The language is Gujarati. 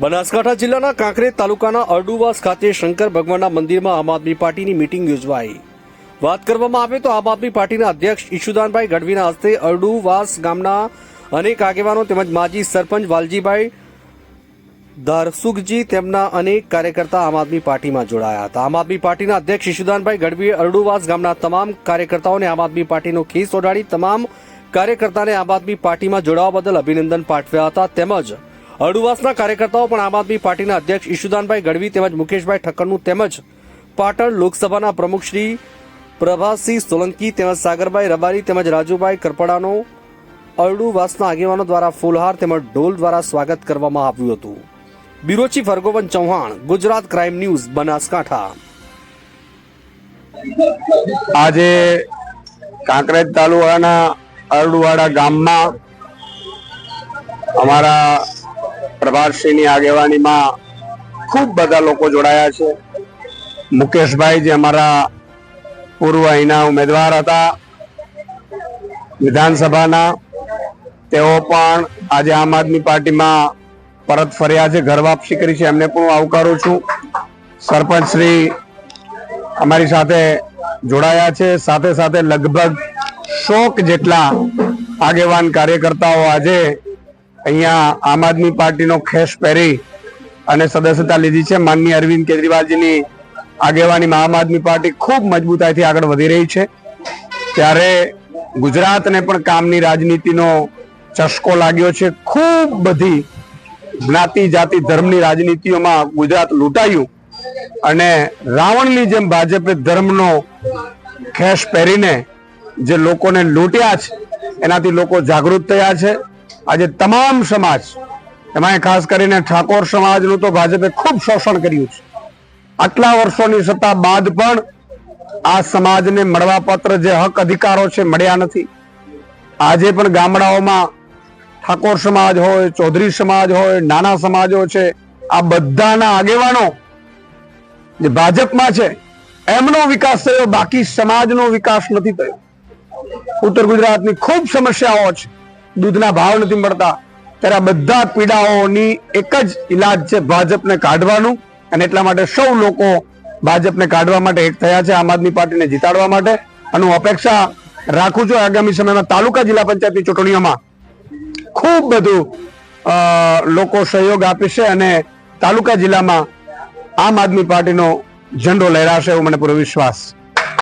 બનાસકાંઠા જિલ્લાના કાંકરેજ તાલુકાના અરડુવાસ ખાતે શંકર ભગવાનના મંદિરમાં આમ આદમી પાર્ટીની મીટિંગ યોજવાઈ. વાત કરવામાં આવે તો આમ આદમી પાર્ટીના અધ્યક્ષ ઈશુદાનભાઈ ગઢવીના હસ્તે અરડુવાસ ગામના અનેક આગેવાનો તેમજ માજી સરપંચ વાલજીભાઈ ધારસુખજી તેમના અનેક કાર્યકર્તા આમ આદમી પાર્ટીમાં જોડાયા હતા. આમ આદમી પાર્ટીના અધ્યક્ષ ઈશુદાનભાઈ ગઢવીએ અરડુવાસ ગામના તમામ કાર્યકર્તાઓને આમ આદમી પાર્ટીનો ખીસ ઓઢાડી, તમામ કાર્યકર્તાને આમ આદમી પાર્ટીમાં જોડાવા બદલ અભિનંદન પાઠવ્યા હતા. તેમજ અરડુવાસના કાર્યકર્તાઓ પણ આમ આદમી પાર્ટીના અધ્યક્ષ ઈશુદાનભાઈ ગઢવી તેમજ મુકેશભાઈ ઠક્કરનું તેમજ પાટણ લોકસભાના પ્રમુખ શ્રી પ્રભાસિંહ સોલંકી તેમજ સાગરભાઈ રબારી તેમજ રાજુભાઈ કરપડાનો અરડુવાસના આગેવાનો દ્વારા ફૂલહાર તેમજ ઢોલ દ્વારા સ્વાગત કરવામાં આવ્યું હતું. Bureau chief Hargovan Chauhan, Gujarat crime news, Banaskantha. આજે કાંકરેજ તાલુકાના અરડુવાડા ગામમાં અમારા પ્રભાતસિંહની આગેવાનીમાં ખૂબ બધા લોકો જોડાયા છે. મુકેશભાઈ જે અમારા પૂર્વ અહીંના ઉમેદવાર હતા, વિધાનસભાના, તેઓ પણ આજે આમ આદમી પાર્ટીમાં પરત ફર્યા છે, ઘર વાપસી કરી છે. એમને પણ આવકારું છું. સરપંચ શ્રી અમારી સાથે જોડાયા છે. સાથે સાથે લગભગ શોક જેટલા આગેવાન કાર્યકર્તાઓ આજે અહીંયા આમ આદમી પાર્ટીનો ખેસ પહેરી અને સદસ્યતા લીધી છે. માનનીય અરવિંદ કેજરીવાલજીની આગેવાનીમાં આમ આદમી પાર્ટી ખૂબ મજબૂતાઈથી આગળ વધી રહી છે. ત્યારે ગુજરાતને પણ કામની રાજનીતિનો ચસ્કો લાગ્યો છે. ખૂબ બધી જ્ઞાતિ, જાતિ, ધર્મની રાજનીતિઓમાં ગુજરાત લૂંટાયું અને રાવણની જેમ ભાજપે ધર્મનો ખેસ પહેરીને જે લોકોને લૂંટ્યા છે, એનાથી લોકો જાગૃત થયા છે. આજે તમામ સમાજ એમાં ખાસ કરીને ઠાકોર સમાજનું તો ભાજપે ખૂબ શોષણ કર્યું છે. આટલા વર્ષોની સત્તા બાદ પણ આ સમાજને મળવાપાત્ર જે હક અધિકારો છે મળ્યા નથી. આજે પણ ગામડાઓમાં ઠાકોર સમાજ હોય, ચૌધરી સમાજ હોય, નાના સમાજો છે, આ બધાના આગેવાનો જે ભાજપમાં છે, એમનો વિકાસ થયો, બાકી સમાજનો વિકાસ નથી થયો. ઉત્તર ગુજરાતની ખૂબ સમસ્યાઓ છે. દૂધના ભાવ નથી મળતા. ત્યારે બધા પીડાઓની એક જ ઈલાજ છે, ભાજપને કાઢવાનું. અને એટલા માટે સૌ લોકો ભાજપને કાઢવા માટે એક થયા છે, આમ આદમી પાર્ટીને જીતાડવા માટે. અને હું અપેક્ષા રાખું છું આગામી સમયમાં તાલુકા જિલ્લા પંચાયતની ચૂંટણીઓમાં ખૂબ બધું લોકો સહયોગ આપશે અને તાલુકા જિલ્લામાં આમ આદમી પાર્ટીનો ઝંડો લહેરાશે એવો મને પૂરો વિશ્વાસ.